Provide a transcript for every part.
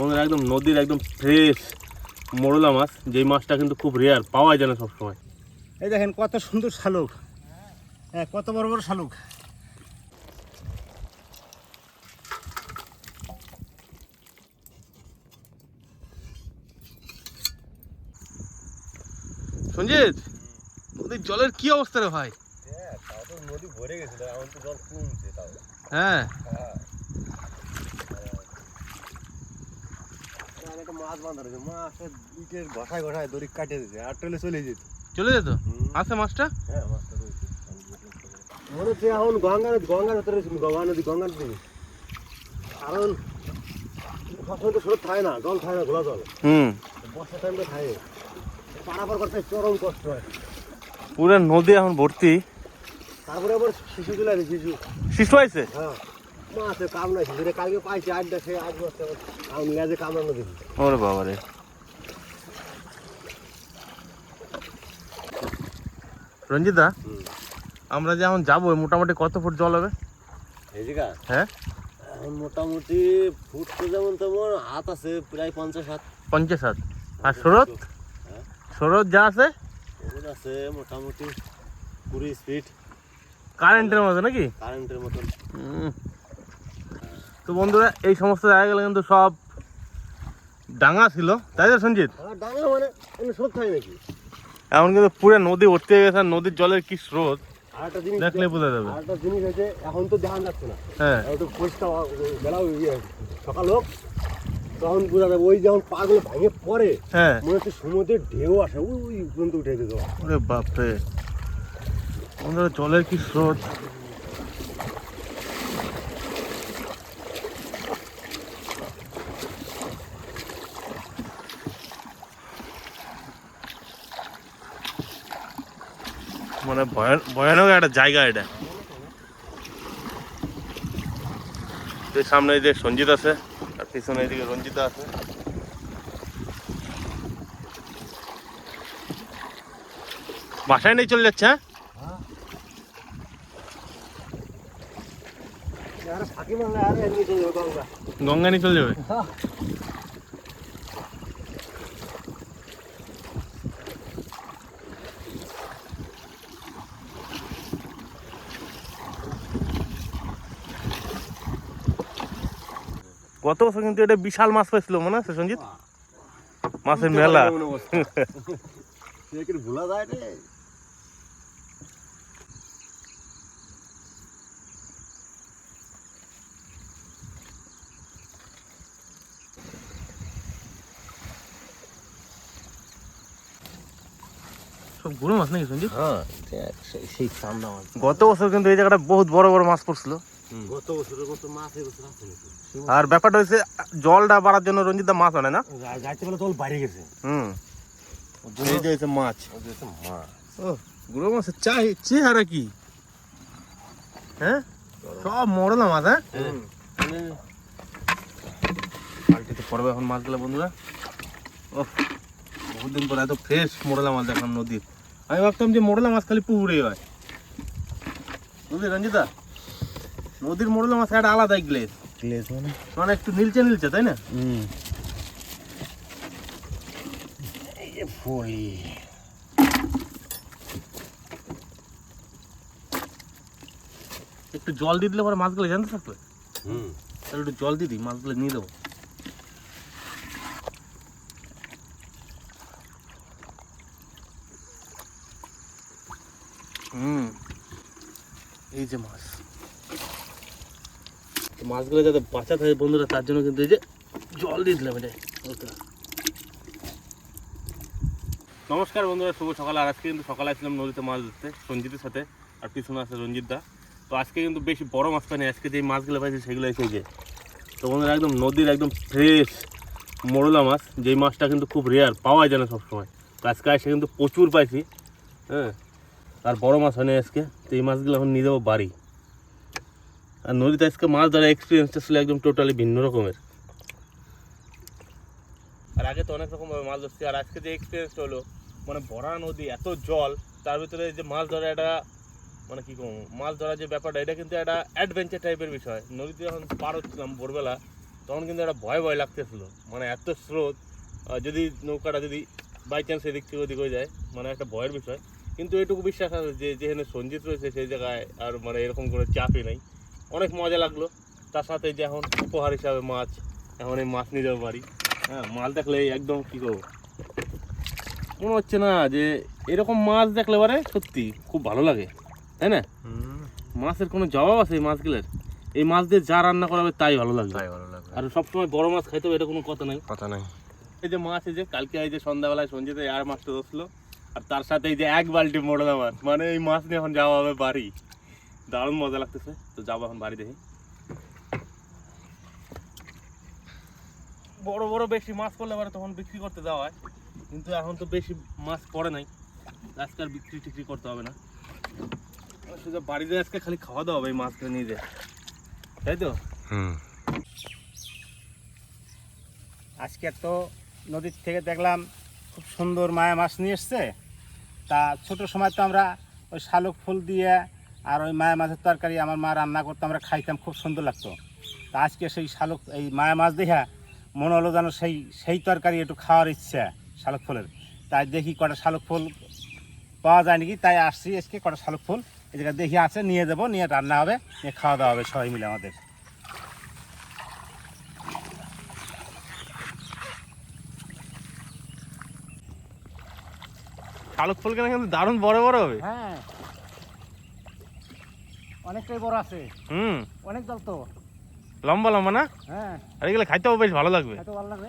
বন্ধুরা একদম নদীর একদম ফ্রেশ মোরলা মাছ যেই মাছটা কিন্তু খুব রেয়ার পাওয়া যায় না সবসময়। এই দেখেন কত সুন্দর শালুক। হ্যাঁ কত বড় বড় শালুক। সঞ্জিত নদীর জলের কি অবস্থা রে ভাই? হ্যাঁ তাও তো নদী ভরে গেছিল এখন তো জল কমছে তাও। হ্যাঁ আর একটা মাছ বাঁধা রয়েছে। মাছের ইটের ঘষায় ঘষায় দড়ি কাটিয়ে দিয়েছে আর টলে চলে যেত। চলে যেত? আছে মাছটা? হ্যাঁ মাছটা রয়েছে। মনে হচ্ছে এখন গঙ্গা নদী গঙ্গার ভেতরে রয়েছে গঙ্গা নদী গঙ্গা নদী কারণ সবসময় তো স্রোত থাকে না জল থাকে না ঘোলা জল। হুম। বর্ষা টাইমটা থাকে। পারাপার করতে চরম কষ্ট হয়। পুরো নদী এখন ভর্তি। তারপরে আবার শিশু চলে শিশু। শিশু আছে হ্যাঁ। মাছে কাম নাই শিশুরে কালকে পাইছি আটটা খেয়ে আট বস্তা কাম লেজে কামড়ানো দেখি ওরে বাবা রে। রঞ্জিতা আমরা যেমন যাব মোটামুটি কত ফুট জল হবে? জায়গা হ্যাঁ? মোটামুটি ফুট তো যেমন তেমন হাত আছে প্রায় পঞ্চাশ হাত। পঞ্চাশ হাত। আর শরৎ? হ্যাঁ? শরৎ যা আছে? আছে মোটামুটি কুড়ি স্পিড। কারেন্টের মতো নাকি? কারেন্টের মতন। তো বন্ধুরা এই সমস্ত জায়গাগুলো কিন্তু সব ডাঙা ছিল। তাই তো সঞ্জিত? আর ডাঙা মানে এমনি স্রোত থাকে নাকি? এখন কিন্তু পুরো নদী ভর্তি হয়ে গেছে আর নদীর জলের কি স্রোত? দেখলে বোঝা যাবে। আর একটা জিনিস হচ্ছে এখন তো ধ্যান যাচ্ছে না। হ্যাঁ। তো পরিষ্কার বেলা সকাল হোক তখন বোঝা যাবে ওই যখন পাগুলো ভেঙে পড়ে হ্যাঁ। মনে হচ্ছে সমুদ্রের ঢেউ আসে ওই পর্যন্ত উঠে যেত ওরে বাপরে। জলের কি স্রোত? মানে ভয়ান- ভয়ানক একটা জায়গা এটা। সামনে এই যে সঞ্জিত আছে আর পিছনে এদিকে রঞ্জিতা আছে। বাসায় নেই চলে যাচ্ছে হ্যাঁ? গঙ্গা। গঙ্গা নিয়ে চলে যাবে? গত বছর কিন্তু এটা বিশাল মাছ পাইছিল মনে আছে সঞ্জিত? মাছের মেলা। ভোলা যায় রে? সব গুঁড়ো মাছ নাকি সঞ্জিত? হ্যাঁ গত বছর কিন্তু এই জায়গাটা বহুত বড় বড় মাছ পড়ছিল। গত বছরের মতো মাছ এবছর আছে আর ব্যাপারটা হচ্ছে জলটা বাড়ার জন্য রঞ্জিতদা মাছ আনে না? বেলা জল বাড়ি গেছে। হুম। এই যে হচ্ছে মাছ। মাছ। ও গুঁড়ো মাছের চাই চেহারা কি? হ্যাঁ? সব মরলা মাছ হ্যাঁ? পাল্টিতে পড়বে এখন মাছগুলো বন্ধুরা। ও বহুত দিন পর এত ফ্রেশ মোরলা মাছ দেখলাম নদীর। আমি ভাবতাম যে মোরলা মাছ খালি পুকুরে হয়। বুঝলি রঞ্জিতা নদীর মোরলা মাছ একটা আলাদাই গ্লেজ গ্লেজ মানে? মানে একটু নীলচে নীলচে তাই না? হুম। ফলি। একটু জল দিয়ে দিলে পরে মাছগুলো জানতে থাকবে হুম। তাহলে একটু জল দিয়ে দিই মাছগুলো নিয়ে দেবো। হুম। এই যে মাছ। মাছগুলো যাতে বাঁচা থাকে বন্ধুরা, তার জন্য কিন্তু এই যে জল দিয়ে দিলাম এটা। নমস্কার বন্ধুরা, শুভ সকাল। আর আজকে কিন্তু সকালে আসলাম নদীতে মাছ ধরতে, সঞ্জিতের সাথে, আর পিছনে আছে রঞ্জিত দা। তো আজকে কিন্তু বেশি বড় মাছ পাইনি, আজকে যে মাছগুলো পাইছি সেগুলো এসে যে। তো বন্ধুরা, একদম নদীর একদম ফ্রেশ মোরলা মাছ, যেই মাছটা কিন্তু খুব রেয়ার পাওয়া যায় না সবসময়। তো আজকে এসে কিন্তু প্রচুর পাইছি হ্যাঁ। আর বড় মাছ হয়নি আজকে, তো এই মাছগুলো এখন নিয়ে যাব বাড়ি। আর নদীতে আজকে মাছ ধরার এক্সপিরিয়েন্সটা ছিল একদম টোটালি ভিন্ন রকমের। আর আগে তো অনেক রকমভাবে মাছ ধরছি, আর আজকে যে এক্সপিরিয়েন্সটা হলো মানে ভরা নদী, এত জল, তার ভিতরে যে মাছ ধরা একটা মানে কী কম মাছ ধরার যে ব্যাপারটা, এটা কিন্তু একটা অ্যাডভেঞ্চার টাইপের বিষয়। নদীতে যখন পার হচ্ছিলাম ভোরবেলা, তখন কিন্তু একটা ভয় ভয় লাগতেছিল। মানে এত স্রোত যদি নৌকাটা যদি বাই চান্স এদিক থেকে ওদিক হয়ে যায় মানে একটা ভয়ের বিষয়। কিন্তু এটুকু বিশ্বাস আছে যে, যেখানে সঞ্জিত রয়েছে, সেই জায়গায় আর মানে এরকম করে চাপই নেই। অনেক মজা লাগল। তার সাথে যে এখন উপহার হিসাবে মাছ এখন এই মাছ নিয়ে যাব বাড়ি। হ্যাঁ মাছ দেখলে একদম কী করব? মনে হচ্ছে না যে এরকম মাছ দেখলে পারে সত্যি খুব ভালো লাগে তাই না? মাছের কোনো জবাব আছে এই মাছগুলোর? এই মাছ দিয়ে যা রান্না করা হবে তাই ভালো লাগবে। তাই ভালো লাগবে। আর সবসময় বড় মাছ খাইতে হবে এটা কোনো কথা নাই। কথা নাই। এই যে মাছ এই যে কালকে এই যে সন্ধ্যাবেলায় সঞ্জিতে আর মাছটা ধরছিল আর তার সাথে এই যে এক বালতি মোড়লা মাছ মানে এই মাছ নিয়ে এখন যাওয়া হবে বাড়ি। দারুণ মজা লাগতেছে। তো যাব এখন বাড়ি দেখি। বড় বড় বেশি মাছ পড়লে পরে তখন বিক্রি করতে যাওয়া হয়। কিন্তু এখন তো বেশি মাছ পড়ে নাই। আজকে আর বিক্রি টিক্রি করতে হবে না। শুধু বাড়িতে আজকে খালি খাওয়া দাওয়া হবে এই মাছটা নিয়ে যায়। তাই তো? হুম। আজকে তো নদীর থেকে দেখলাম খুব সুন্দর মায়া মাছ নিয়ে এসছে। তা ছোট সময় তো আমরা ওই শালুক ফুল দিয়ে আর ওই মায়া মাছের তরকারি আমার মা রান্না করতো আমরা খাইতাম খুব সুন্দর লাগতো। তা আজকে সেই শালুক এই মায়া মাছ দেখা মনে হলো যেন সেই সেই তরকারি একটু খাওয়ার ইচ্ছা শালুক ফুলের। তাই দেখি কটা শালুক ফুল পাওয়া যায় নাকি তাই আসছি আজকে কটা শালুক ফুল। এই জায়গায় দেখি আছে নিয়ে যাব নিয়ে রান্না হবে নিয়ে খাওয়া দাওয়া হবে সবাই মিলে আমাদের। শালুক ফুল কেনা কিন্তু দারুণ বড় বড় হবে? হ্যাঁ। অনেকটাই বড় আছে। হুম। অনেক জল তো। লম্বা লম্বা না? হ্যাঁ। আর এগুলো খাইতেও বেশ ভালো লাগবে। এত ভালো লাগবে।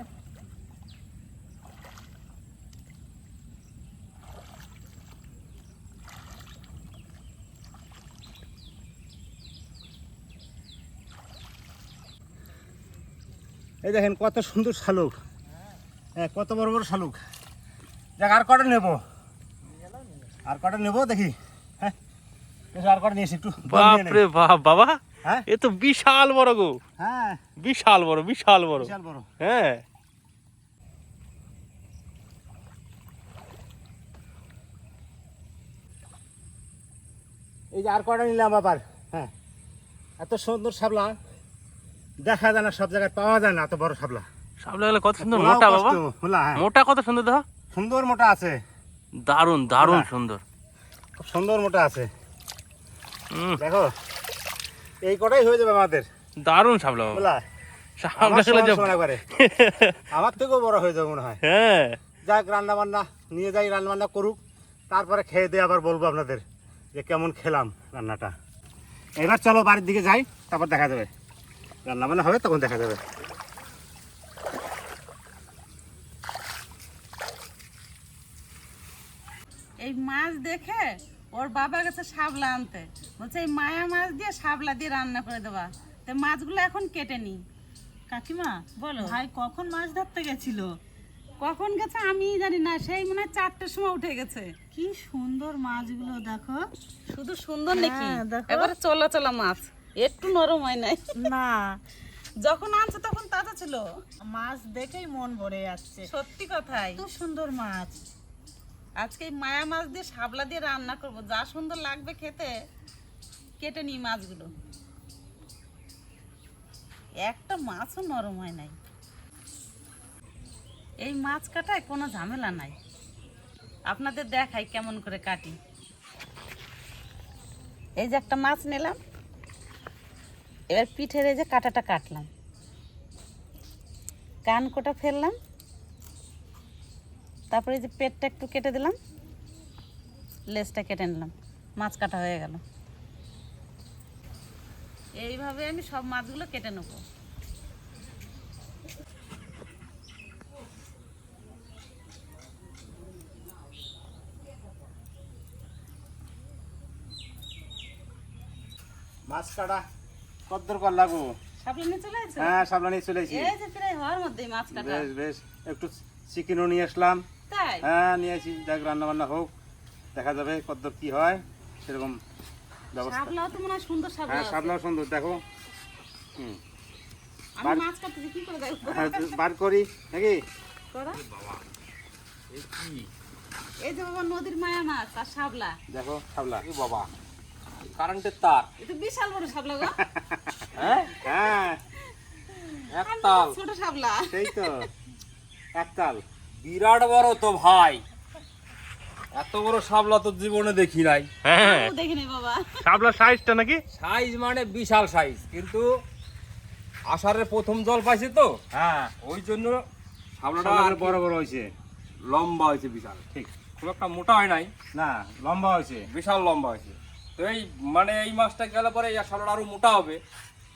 এই দেখেন কত সুন্দর শালুক। হ্যাঁ কত বড় বড় শালুক। দেখ আর কটা নেব? আর কটা নেব দেখি হ্যাঁ এসো আর কটা নিয়েছি একটু দম নিয়ে বাপরে বাপ বাবা হ্যাঁ? এ তো বিশাল বড় গো। হ্যাঁ। বিশাল বড় বিশাল বড়। বিশাল বড়। হ্যাঁ। এই যে আর কটা নিলাম আবার? হ্যাঁ। এত সুন্দর শাপলা। দেখা যায় না সব জায়গায় পাওয়া যায় না এত বড় শাপলা। সামনে গেলে কত সুন্দর মোটা বাবা। হ্যাঁ। মোটা কত সুন্দর দেখো। সুন্দর মোটা আছে। দারুণ দারুণ মোটা। সুন্দর। সুন্দর মোটা আছে। দেখো এই কটাই হয়ে যাবে আমাদের। দারুণ সাবলা বাবা। খোলা সমান একবারে। আমার থেকেও বড় হয়ে যাবে মনে হয়। হ্যাঁ। যাক রান্না বান্না নিয়ে যাই রান্না বান্না করুক। তারপরে খেয়ে দিয়ে আবার বলব আপনাদের যে কেমন খেলাম রান্নাটা। এবার চলো বাড়ির দিকে যাই তারপর দেখা যাবে। রান্না বান্না হবে তখন দেখা যাবে। এই মাছ দেখে ওর বাবা গেছে শাবলা আনতে। বলছে এই মায়া মাছ দিয়ে শাবলা দিয়ে রান্না করে দেবা। তো মাছগুলো এখন কেটে নি। কাকিমা বলো। ভাই কখন মাছ ধরতে গেছিল? কখন গেছে আমি জানি না সেই মনে হয় চারটের সময় উঠে গেছে। কি সুন্দর মাছগুলো দেখো। শুধু সুন্দর নাকি? হ্যাঁ, দেখো। এবারে চলা চলা মাছ একটু নরম হয় নাই। না। যখন আনছে তখন তাজা ছিল। মাছ দেখেই মন ভরে যাচ্ছে। সত্যি কথাই। এত সুন্দর মাছ। আজকে মায়া মাছ দিয়ে শাবলা দিয়ে রান্না করব। যা সুন্দর লাগবে খেতে, কেটে নিই মাছগুলো। একটা মাছও নরম হয় নাই। এই মাছ কাটায় কোনো ঝামেলা নাই। আপনাদের দেখাই কেমন করে কাটি। এই যে একটা মাছ নিলাম। এবার পিঠের এই যে কাটাটা কাটলাম। কান কোটা ফেললাম। তারপরে যে পেটটা একটু কেটে দিলাম লেজটা কেটে নিলাম মাছ কাটা হয়ে গেল। এইভাবে আমি সব মাছগুলো কেটে নেব। মাছ কাটা কদ্দর কর লাগবো সাপলা নিয়ে চলে হ্যাঁ সাবলানি চলে এই যে প্রায় হওয়ার মধ্যেই মাছ কাটা। বেশ বেশ একটু চিকেনও নিয়ে আসলাম। তাই? হ্যাঁ নিয়ে আসি দেখ রান্না বান্না হোক দেখা যাবে কদ্দর কি হয় সেরকম ব্যবস্থা। তো মনে হয় সুন্দর হ্যাঁ সুন্দর দেখো। হুম। আমি বার- মাছ কাটতেছি কি করে দেখব? হ্যাঁ, বার করি নাকি? করা? এই যে বাবা নদীর মায়া মাছ আর সাবলা দেখো সাবলা বাবা কারেন্টের তার। এটা বিশাল বড় গো। হ্যাঁ? হ্যাঁ। একতাল। ছোট শাপলা। সেই তো একতাল। বিরাট বড় তো ভাই। এত বড় শাপলা তো জীবনে দেখি নাই। হ্যাঁ। দেখিনি বাবা। সাইজটা নাকি? সাইজ মানে বিশাল সাইজ কিন্তু আষাঢ়ের প্রথম জল পাইছে তো। হ্যাঁ। ওই জন্য শাপলাটা আর বড় বড় হয়েছে লম্বা হয়েছে বিশাল। ঠিক। খুব একটা মোটা হয় নাই। না লম্বা হয়েছে বিশাল লম্বা হয়েছে তো এই মানে এই মাছটা গেলে পরে এই শাপলাটা আরও মোটা হবে।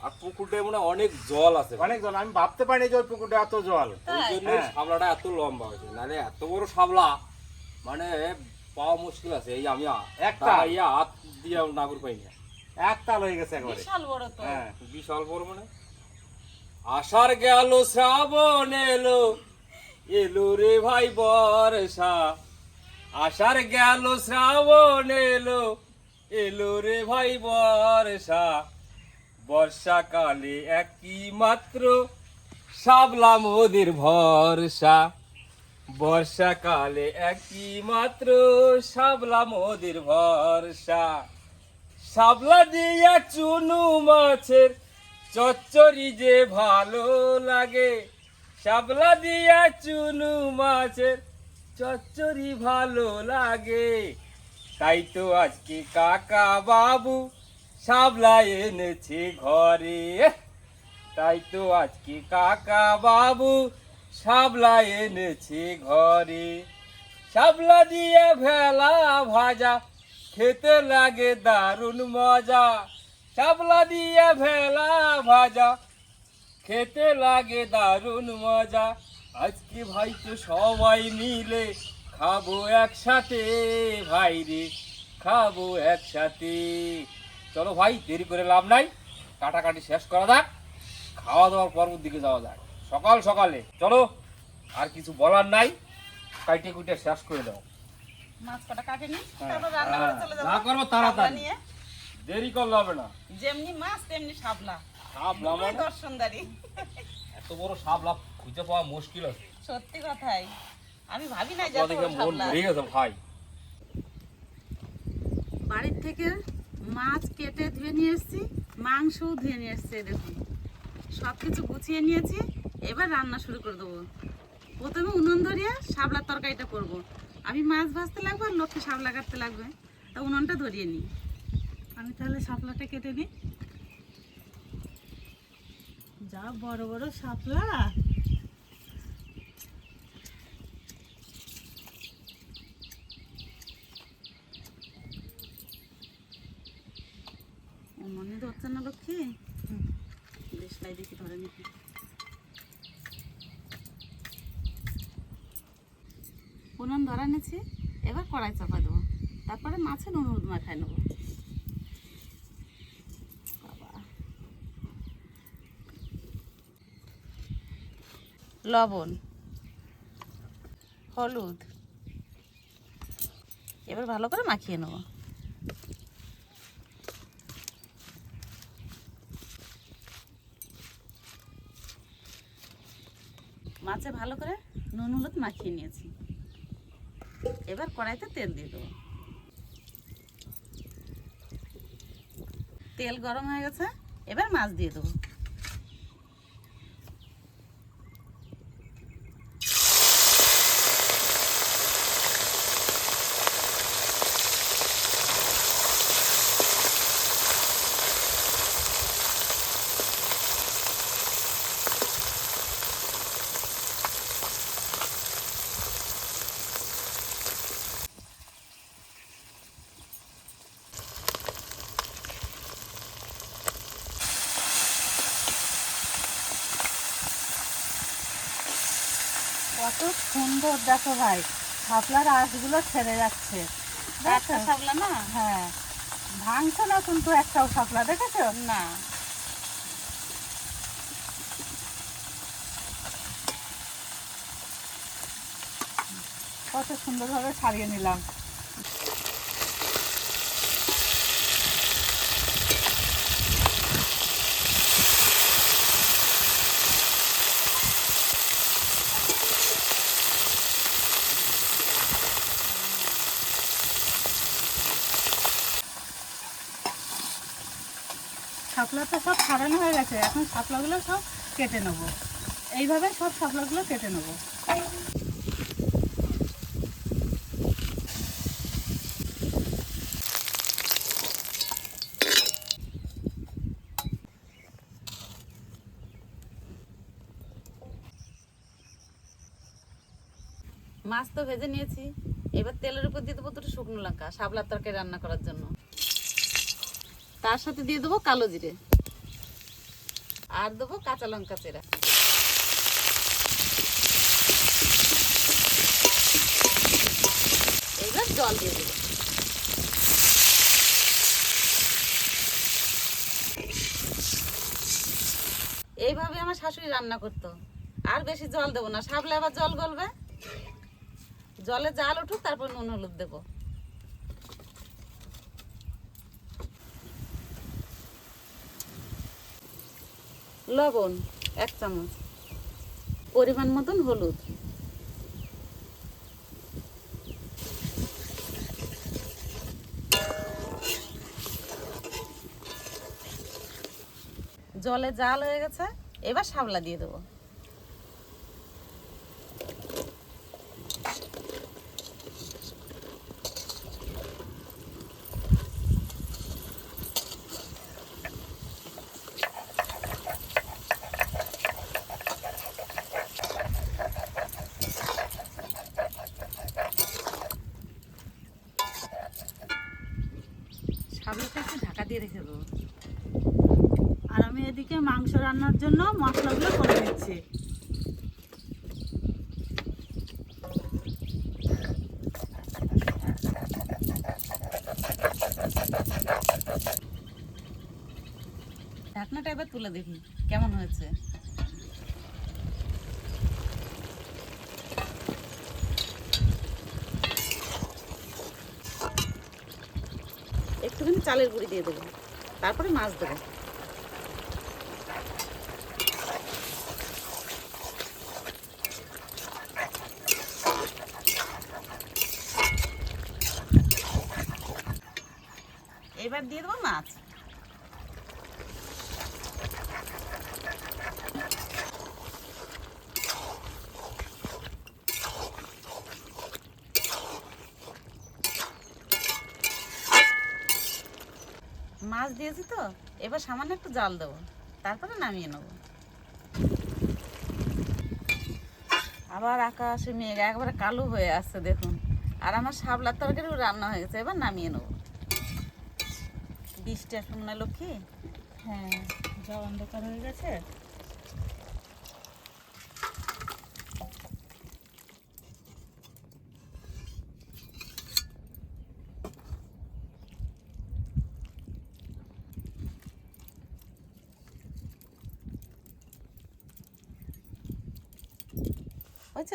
আর পুকুরটা মনে অনেক জল আছে। অনেক জল আমি ভাবতে পারিনি যে ওই পুকুরটা এত জল। ওই জন্য হ্যাঁ। শাপলাটা এত লম্বা হয়েছে। নাহলে এত বড় শাপলা মানে পাওয়া মুশকিল আছে। এই আমি একটা? একটা ইয়া হাত দিয়ে নাগর পাই না একতাল হয়ে গেছে একবারে। বিশাল বড় তো। হ্যাঁ। বিশাল বড় মানে? আষাঢ় গেল শ্রাবণ এলো এলো রে ভাই বর্ষা। আষাঢ় গেল শ্রাবণ এলো এলো রে ভাই বর্ষা। বর্ষাকালে একই মাত্র সাবলা মোদের ভরসা। বর্ষাকালে একই মাত্র সাবলা মোদের ভরসা। শাপলা দিয়া চুনু মাছের চচ্চড়ি যে ভালো লাগে। শাপলা দিয়া চুনু মাছের চচ্চড়ি ভালো লাগে। তাই তো আজকে কাকা বাবু শাপলা এনেছি ঘরে। তাই তো আজকে কাকা বাবু শাপলা এনেছে ঘরে। শাপলা দিয়ে ভেলা ভাজা, খেতে লাগে দারুণ মজা। শাপলা দিয়ে ভেলা ভাজা, খেতে লাগে দারুণ মজা। আজকে ভাই তো সবাই মিলে খাব একসাথে, ভাই রে, খাব একসাথে। চলো ভাই দেরি করে লাভ নাই। কাটাকাটি শেষ করা যাক। খাওয়া দাওয়ার পর্বর দিকে যাওয়া যাক। সকাল সকালে চলো আর কিছু বলার নাই। কাইটে কুইটে শেষ করে দাও। মাছ কটা কাটে নি তারপর রান্না করে চলে যাব। যা করব তাড়াতাড়ি। দেরি করলে হবে না। যেমনি মাছ তেমনি শাপলা। শাপলা মানে? দর্শনদারি। এত বড় শাপলা খুঁজে পাওয়া মুশকিল আছে। সত্যি কথাই। আমি ভাবি যে মন ভরে গেছে ভাই। বাড়ির থেকে মাছ কেটে ধুয়ে নিয়ে এসেছি, মাংসও ধুয়ে নিয়ে এসেছি দেখুন। সব কিছু গুছিয়ে নিয়েছি, এবার রান্না শুরু করে দেবো। প্রথমে উনুন ধরিয়ে শাপলার তরকারিটা করব। আমি মাছ ভাজতে লাগবে আর লোককে শাপলা কাটতে লাগবে। তা উনুনটা ধরিয়ে নিই। আমি তাহলে শাপলাটা কেটে নিই। যা বড় বড় শাপলা মনে ধরছে না লক্ষ্মী দেশলাই দেখি ধরে নিতে উনুন ধরা নিয়েছি এবার কড়াই চাপা দেবো। তারপরে মাছের নুন হলুদ মাখাই নেব লবণ। হলুদ। এবার ভালো করে মাখিয়ে নেব। মাছে ভালো করে নুন, হলুদ মাখিয়ে নিয়েছি। এবার কড়াইতে তেল দিয়ে দেবো। তেল গরম হয়ে গেছে এবার মাছ দিয়ে দেবো। কত সুন্দর দেখো ভাই। শাপলার আঁশগুলো ছেড়ে যাচ্ছে। একটা শাপলা না? হ্যাঁ। ভাঙছে না কিন্তু একটাও শাপলা দেখেছ? না। কত সুন্দরভাবে ছাড়িয়ে নিলাম শাপলা তো সব ছাড়ানো হয়ে গেছে। এখন শাপলাগুলো সব কেটে নেব। এইভাবে সব শাপলাগুলো কেটে নেব। মাছ তো ভেজে নিয়েছি। এবার তেলের উপর দিয়ে দেবো দুটো শুকনো লঙ্কা, শাপলার তরকারি রান্না করার জন্য। তার সাথে দিয়ে দেবো কালো জিরে। আর দেবো কাঁচা লঙ্কা চেরা। এবার জল দিয়ে দেবো। এইভাবে আমার শাশুড়ি রান্না করতো। আর বেশি জল দেবো না সাবলে আবার জল গলবে। জলে জাল উঠুক, তারপর নুন হলুদ দেব। লবণ এক চামচ। পরিমাণ মতন হলুদ। জলে জাল হয়ে গেছে এবার শাবলা দিয়ে দেবো শাবলাটা একটু ঢাকা দিয়ে রেখে দেবো আর আমি এদিকে মাংস রান্নার জন্য মশলাগুলো করে নিচ্ছি ঢাকনাটা এবার তুলে দেখি কেমন হয়েছে? একটুখানি চালের গুঁড়ি দিয়ে দেবো, তারপরে মাছ দেবো। এবার দিয়ে দেবো মাছ মাছ দিয়েছি তো? এবার সামান্য একটু জাল দেবো। তারপরে নামিয়ে নেব। আবার আকাশে মেঘ, একবারে কালো হয়ে আসছে দেখুন। আর আমার সাবলার তরকারিও রান্না হয়ে গেছে, এবার নামিয়ে নেব। এখন না লক্ষ্মী? হ্যাঁ যা অন্ধকার হয়ে গেছে।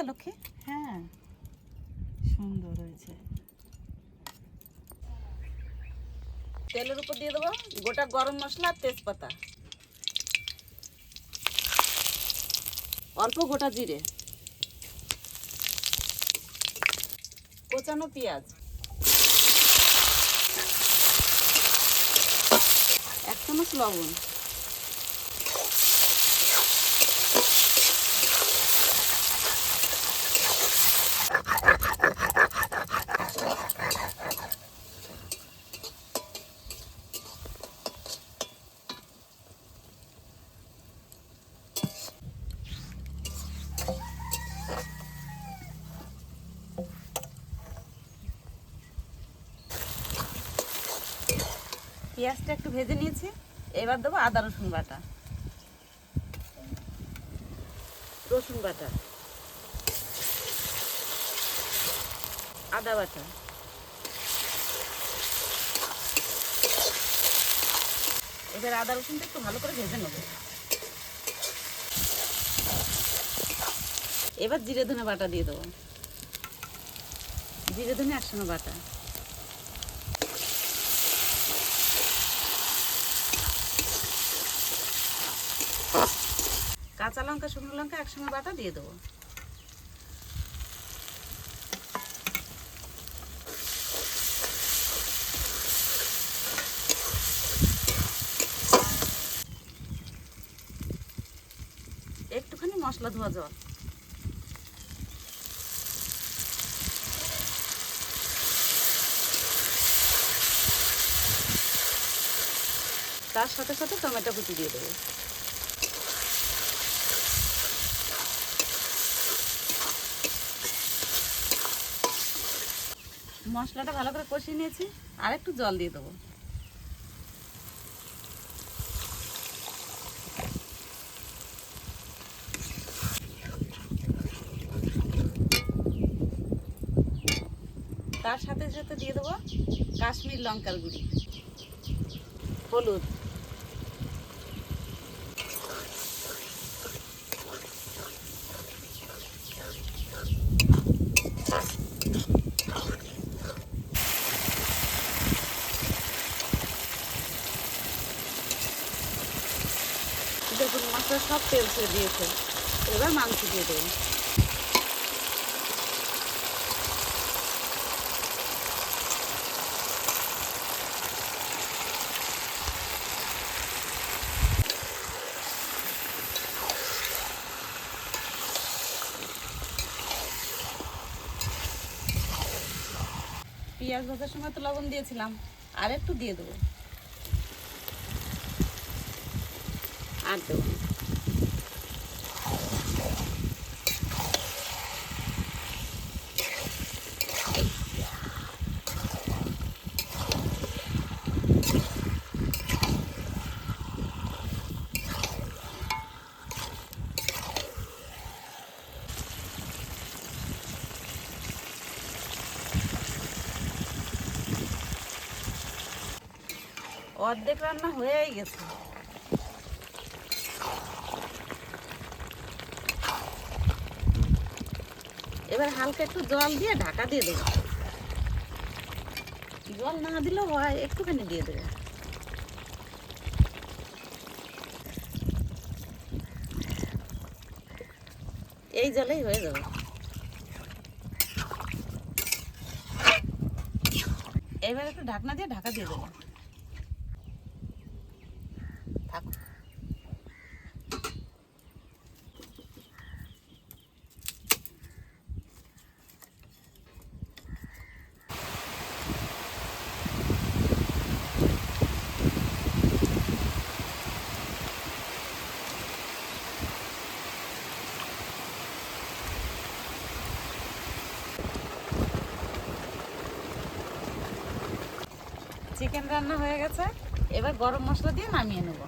লক্ষ্মী? হ্যাঁ। সুন্দর হয়েছে। তেলের উপর দিয়ে দেবো গোটা গরম মশলা আর তেজপাতা। অল্প গোটা জিরে। কোচানো পেঁয়াজ। এক চামচ লবণ। পেঁয়াজটা একটু ভেজে নিয়েছি। এবার দেবো আদা, রসুন বাটা। রসুন বাটা। আদা বাটা। এবার আদা, রসুনটা একটু ভালো করে ভেজে নেব। এবার জিরে ধনে বাটা দিয়ে দেবো। জিরে ধনে একসঙ্গে বাটা। কাঁচা লঙ্কা, শুকনো লঙ্কা একসঙ্গে বাটা দিয়ে দেবো। একটুখানি মশলা ধোয়া জল। তার সাথে সাথে টমেটো কুচি দিয়ে দেবো। মশলাটা ভালো করে কষিয়ে নিয়েছি, আর একটু জল দিয়ে দেবো। তার সাথে সাথে দিয়ে দেবো কাশ্মীর লঙ্কার গুঁড়ি। হলুদ দেখুন মাছটা ছেড়ে দিয়েছে। এবার মাংস দিয়ে দেবো। পেঁয়াজ ভাজার সময় তো লবণ দিয়েছিলাম, আর একটু দিয়ে দেবো। আর দেবো না। অর্ধেক রান্না হয়েই গেছে। এবার হালকা একটু জল দিয়ে ঢাকা দিয়ে দেবো। জল না দিলেও হয়, একটুখানি দিয়ে দেবে। এই জলেই হয়ে যাবে। এবার একটু ঢাকনা দিয়ে ঢাকা দিয়ে দেবো থাক চিকেন রান্না হয়ে গেছে। এবার গরম মশলা দিয়ে নামিয়ে নেব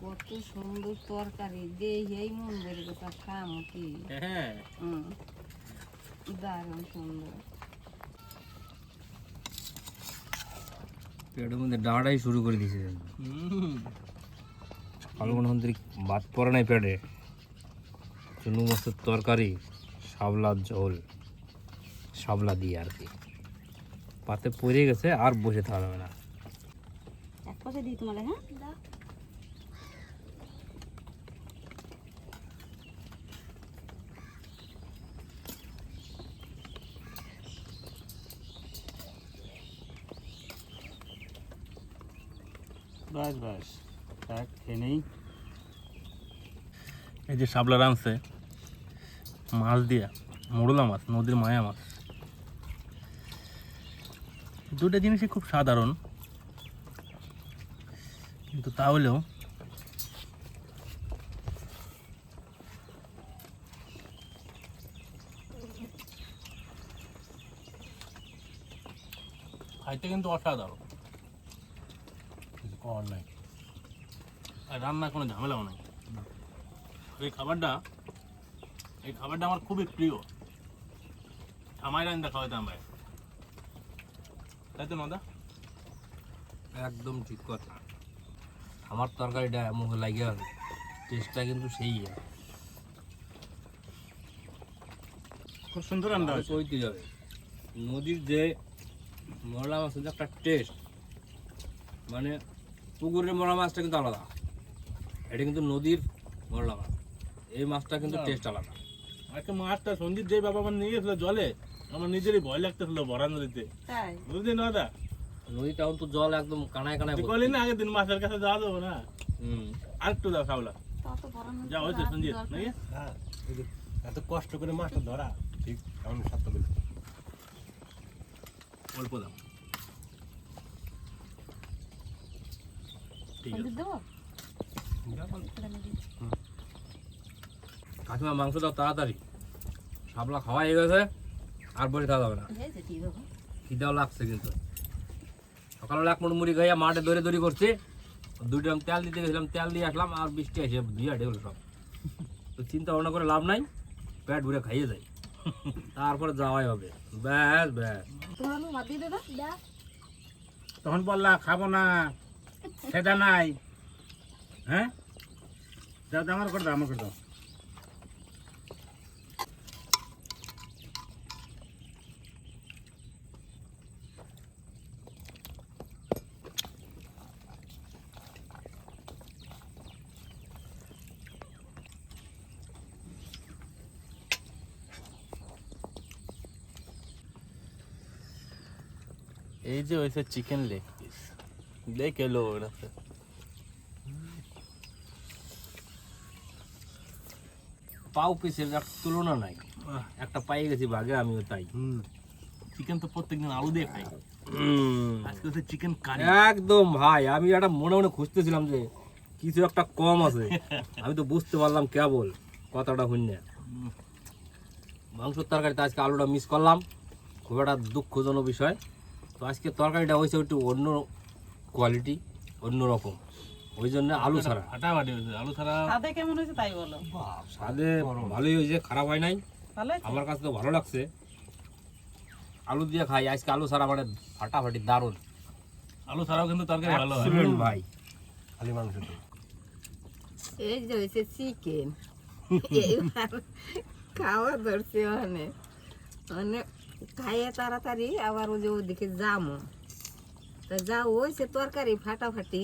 কত সুন্দর তরকারি দেখেই মন বেড়ে গেছে খামো কি? হ্যাঁ। দারুণ সুন্দর। পেটের মধ্যে ডাঁড়াই শুরু করে দিয়েছে। ফাল্গুন হন্ত্রী ভাত পড়ে নাই পেটে। চুনু মাছের তরকারি শাবলা ঝোল শাবলা দিয়ে আর কি। পাতে পড়ে গেছে আর বসে থাকা যাবে না। এক দিই তোমার হ্যাঁ? বাস বাস। এই যে শাপলা রাঁধছে, মাছ দিয়া মোড়লা মাছ, নদীর মায়া মাছ। দুটো জিনিসই খুব সাধারণ, কিন্তু তাহলেও খাইতে কিন্তু অসাধারণ। করার নাই। আর রান্না কোনো ঝামেলাও নাই। এই খাবারটা এই খাবারটা আমার খুবই প্রিয়। ঠামাই রান্না খাওয়াইতে আমরা তাই তো নদা? একদম ঠিক কথা। আমার তরকারিটা মুখে লাগিয়ে হবে টেস্টটা কিন্তু সেই খুব সুন্দর রান্না হয়েছে। কইতে যাবে। নদীর যে মরলা মাছের যে একটা টেস্ট। মানে পুকুরের মরলা মাছটা কিন্তু আলাদা। এটা কিন্তু নদীর মরলা মাছ। এই মাছটা কিন্তু টেস্ট আলাদা। আজকে মাছটা সঞ্জিত যে বাবা আমার নিয়ে গেছিল জলে আমার নিজেরই ভয় লাগতেছিল ভরা নদীতে। বুঝলি না দাদা? নদীটা তো জল একদম কানায় কানায়। করলি না আগের দিন মাছের কাছে যাওয়া যাব না? হুম। আর একটু দাও নদী যা হয়েছে সঞ্জিত নাকি? হ্যাঁ এত কষ্ট করে মাছটা ধরা ঠিক এমন সাতটা অল্প দাও ঠিক আছে সঞ্জিত দেবো কাকিমা মাংস দাও তাড়াতাড়ি। সাবলা খাওয়া হয়ে গেছে আর বসে থাকা যাবে না। খিদাও লাগছে কিন্তু। সকালবেলা এক মুঠ মুড়ি খাইয়া মাঠে দৌড়ে দৌড়ি করছি। দুই ড্রাম তেল দিতে গেছিলাম তেল দিয়ে আসলাম আর বৃষ্টি এসে ধুয়ে গেলো সব। তো চিন্তা ভাবনা করে লাভ নাই পেট ভরে খাইয়ে যাই। তারপরে যাওয়াই হবে। ব্যাস ব্যাস। তখন বললা খাব না। সেটা নাই। হ্যাঁ? আমার করে দাও করে দাও। এই যে হয়েছে চিকেন লেগ লেগ এলো ওটাতে পাও পিসের তুলনা নাই। একটা পাই গেছি বাগে আমিও তাই। চিকেন তো প্রত্যেকদিন আলু দিয়ে খাই। আজকে হচ্ছে চিকেন কারি একদম ভাই আমি একটা মনে মনে খুঁজতেছিলাম যে কিছু একটা কম আছে। আমি তো বুঝতে পারলাম কেবল কথাটা শুনে মাংসের তরকারিতে আজকে আলুটা মিস করলাম। খুব একটা দুঃখজনক বিষয়। তো আজকে তরকারিটা হয়েছে একটু অন্য কোয়ালিটি অন্য রকম ওই জন্য আলু ছাড়া। ফাটাফাটি হয়েছে আলু ছাড়া সাদে কেমন হয়েছে তাই বলো। স্বাদে ভালোই হয়েছে খারাপ হয় নাই। আমার কাছে তো ভালো লাগছে। আলু দিয়ে খাই আজকে আলু ছাড়া মানে ফাটাফাটি দারুণ। আলু ছাড়াও কিন্তু তরকারি ভালো হয়। ভাই খালি মাংসটা এই যে হয়েছে চিকেন এইবার খাওয়া ধরছে ওখানে। মানে খাইয়ে তাড়াতাড়ি আবার ওই যে ওদিকে যামো। তা যা হয়েছে তরকারি ফাটাফাটি।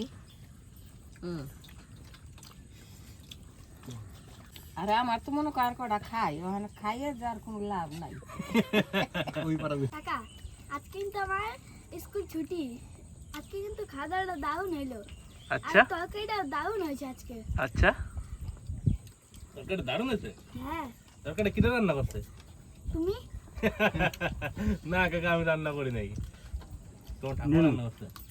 হুম। আরে আমার তো মনে কর কটা খাই ওখানে খাইয়ে যার কোনো লাভ নাই। কাকা আজকে কিন্তু আমার স্কুল ছুটি। আজকে কিন্তু খাওয়া দাওয়াটা দারুণ হইল। আচ্ছা। তরকারিটা দারুণ হয়েছে আজকে। আচ্ছা। তরকারি দারুণ হয়েছে? হ্যাঁ। তরকারি কিনে রান্না করছে? তুমি? না কাকা আমি রান্না করি নাই। তোমার ঠাকুর রান্না করছে ও,